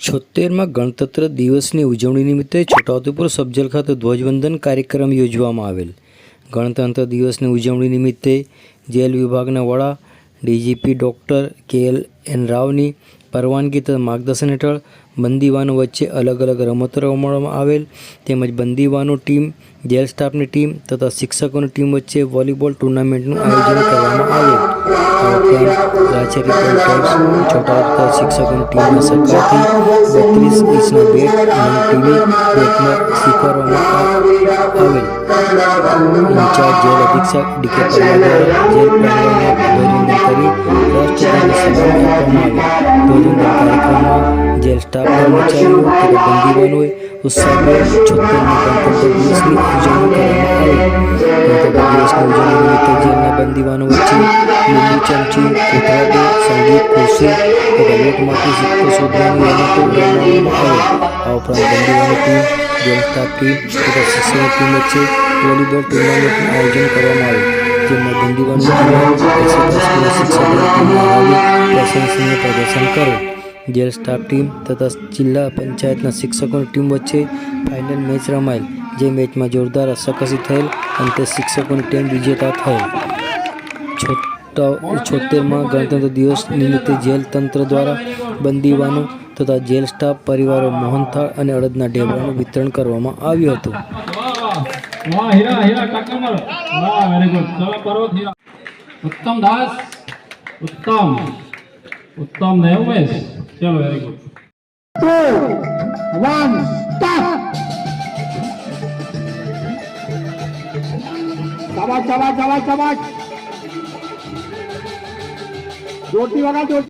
છોતેરમાં ગણતંત્ર દિવસની ઉજવણી નિમિત્તે છોટાઉદેપુર સબજલ ખાતે ધ્વજવંદન કાર્યક્રમ યોજવામાં આવેલ. ગણતંત્ર દિવસની ઉજવણી નિમિત્તે જેલ વિભાગના વડા DGP doctor K L N રાવની પરવાનગી તથા માર્ગદર્શન હેઠળ બંદીવાનો વચ્ચે અલગ અલગ રમતો રમવામાં આવેલ. તેમજ બંદીવાનો ટીમ, જેલ સ્ટાફની ટીમ તથા શિક્ષકોની ટીમ વચ્ચે વોલીબોલ ટુર્નામેન્ટનું આયોજન કરવામાં આવેલ આ ઉપરાંત કોન્ટેક્સ છોટાઉદેપુર શિક્ષકોની ટીમના સહકારથી બત્રીસ ઇંચના બેટ અને ટીવી બેટમાં સ્વીકારવામાં આવેલ. ઇન્ચાર્જ જેલ અધિક્ષક D K jail jail staff કર્મચારીઓ તથા બંદીવાનોએ ઉત્સાહભેર છોતેરમી ગણતંત્ર દિવસની ઉજવણી કરવામાં આવી. ગણતંત્ર દિવસની ઉજવણી નિમિત્તે જેલના બંદીવાનો વચ્ચે લીંબુ ચમચી કોથળાટો સંગીત ખુરશી તથા બેટમાંથી સિક્કો શોધવાની રમતો રમવામાં આવે. આ ઉપરાંત બંદીવાનો ટીમ જેલ સ્ટાફ ટીમ તથા શિક્ષણ ટીમ વચ્ચે વોલીબોલ ટુર્નામેન્ટનું આયોજન કરવામાં આવ્યું. જેમાં બંદીવાનો પ્રશંસનીય પ્રદર્શન કર્યું. જેલ સ્ટાફ ટીમ તથા જિલ્લા પંચાયતના શિક્ષકોની ટીમ વચ્ચે ફાઇનલ મેચ રમાયેલ, જે મેચમાં જોરદાર રસાકસી થયેલ અને તે શિક્ષકોની ટીમ વિજેતા થયેલ. છોતેરમાં ગણતંત્ર દિવસ નિમિત્તે જેલ તંત્ર દ્વારા બંદીવાનો તથા જેલ સ્ટાફ પરિવારો મોહનથાળ અને અડદના ઢેબરાનું વિતરણ કરવામાં આવ્યું હતું. ઉત્તમ દાસ, ઉત્તમ ઉત્તમ ને ઉમેશ. ચલો વેરી ગુડ one, stop! શાબાશ શાબાશ શાબાશ શાબાશ ચોટી વાળા ચોટી